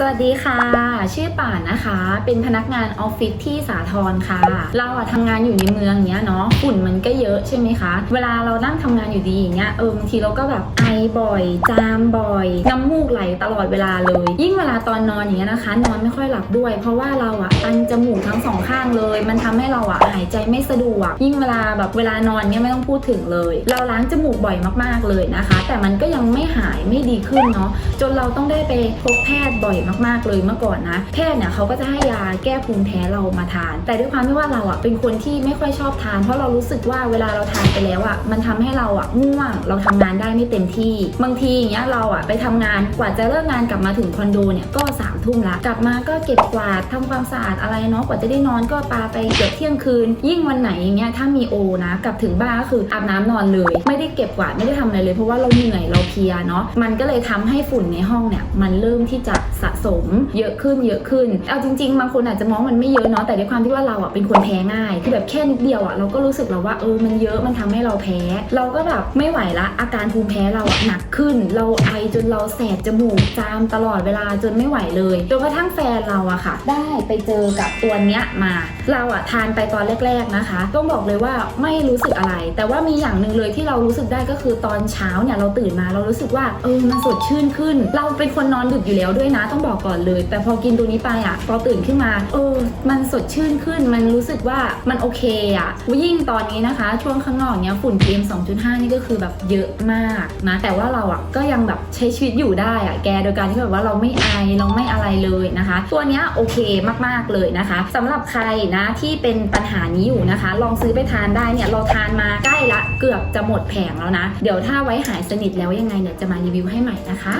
สวัสดีค่ะ ชื่อป่านนะคะ เป็นพนักงานออฟฟิศที่สาทรค่ะ เราอะทำงานอยู่ในเมืองเนี้ยเนาะฝุ่นมันก็เยอะใช่ไหมคะ เวลาเรานั่งทำงานอยู่ดีอย่างเงี้ยเออบางทีเราก็แบบไอบ่อย จามบ่อยน้ำมูกไหลตลอดเวลาเลย ยิ่งเวลาตอนนอนอย่างเงี้ยนะคะ นอนไม่ค่อยหลับด้วย เพราะว่าเราอะตันจมูกทั้งสองข้างเลย มันทำให้เราอะหายใจไม่สะดวก ยิ่งเวลาแบบเวลานอนเนี้ยไม่ต้องพูดถึงเลย เราล้างจมูกบ่อยมากๆเลยนะคะ แต่มันก็ยังไม่หายไม่ดีขึ้นเนาะจนเราต้องได้ไปพบแพทย์บ่อยมากๆเลยเมื่อก่อนนะ แพทย์เนี่ยเขาก็จะให้ยาแก้ภูมิแพ้เรามาทาน แต่ด้วยความที่ว่าเราอะเป็นคนที่ไม่ค่อยชอบทาน เพราะเรารู้สึกว่าเวลาเราทานไปแล้วอะมันทำให้เราอะง่วง เราทำงานได้ไม่เต็มที่ บางทีอย่างเงี้ยเราอะไปทำงานกว่าจะเลิกงานกลับมาถึงคอนโดเนี่ยก็สามทุ่มละกลับมาก็เก็บกวาดทำความสะอาดอะไรเนาะกว่าจะได้นอนก็ปาไปเกือบเที่ยงคืน ยิ่งวันไหนอย่างเงี้ยถ้ามีโอนะกลับถึงบ้านก็คืออาบน้ำนอนเลย ไม่ได้เก็บกวาดไม่ได้ทำอะไรเลย เพราะว่าเราเหนื่อยเราเพลียเนาะมันก็เลยทำให้ฝุ่นในห้องเนี่ยมันเริ่มที่จะสะสมเยอะขึ้นเยอะขึ้น เอาจริง ๆ บางคนอาจจะมองมันไม่เยอะเนาะ แต่ด้วยความที่ว่าเราอะเป็นคนแพ้ง่าย คือแบบแค่นิดเดียวอะเราก็รู้สึกแล้วว่าเออ มันเยอะ มันทำให้เราแพ้ เราก็แบบไม่ไหวละ อาการภูมิแพ้เราอะหนักขึ้น เราไอจนเราแสบจมูกจามตลอดเวลาจนไม่ไหวเลย จนกระทั่งแฟนเราอะค่ะ ได้ไปเจอกับตัวเนี้ยมา เราอะทานไปตอนแรก ๆนะคะ ต้องบอกเลยว่าไม่รู้สึกอะไร แต่ว่ามีอย่างหนึ่งเลยที่เรารู้สึกได้ก็คือตอนเช้าเนี่ยเราตื่นมาเรารู้สึกว่าเออมันสดชื่นขึ้น เราเป็นคนนอนดึกอยู่แล้วด้วยนะต้องบอกก่อนเลย แต่พอกินตัวนี้ไปอะพอตื่นขึ้นมาเออมันสดชื่นขึ้นมันรู้สึกว่ามันโอเคอะยิ่งตอนนี้นะคะ ช่วงข้างนอกเนี้ยฝุ่น PM 2.5 นี่ก็คือแบบเยอะมากนะแต่ว่าเราอะก็ยังแบบใช้ชีวิตอยู่ได้อะแกโดยการที่แบบว่าเราไม่ไอเราไม่อะไรเลยนะคะ ตัวเนี้ยโอเคมากๆเลยนะคะสำหรับใครนะที่เป็นปัญหานี้อยู่นะคะ ลองซื้อไปทานได้เนี่ยเราทานมาใกล้ละเกือบจะหมดแผงแล้วนะ เดี๋ยวถ้าไว้หายสนิทแล้วยังไงเนี่ยจะมารีวิวให้ใหม่นะคะ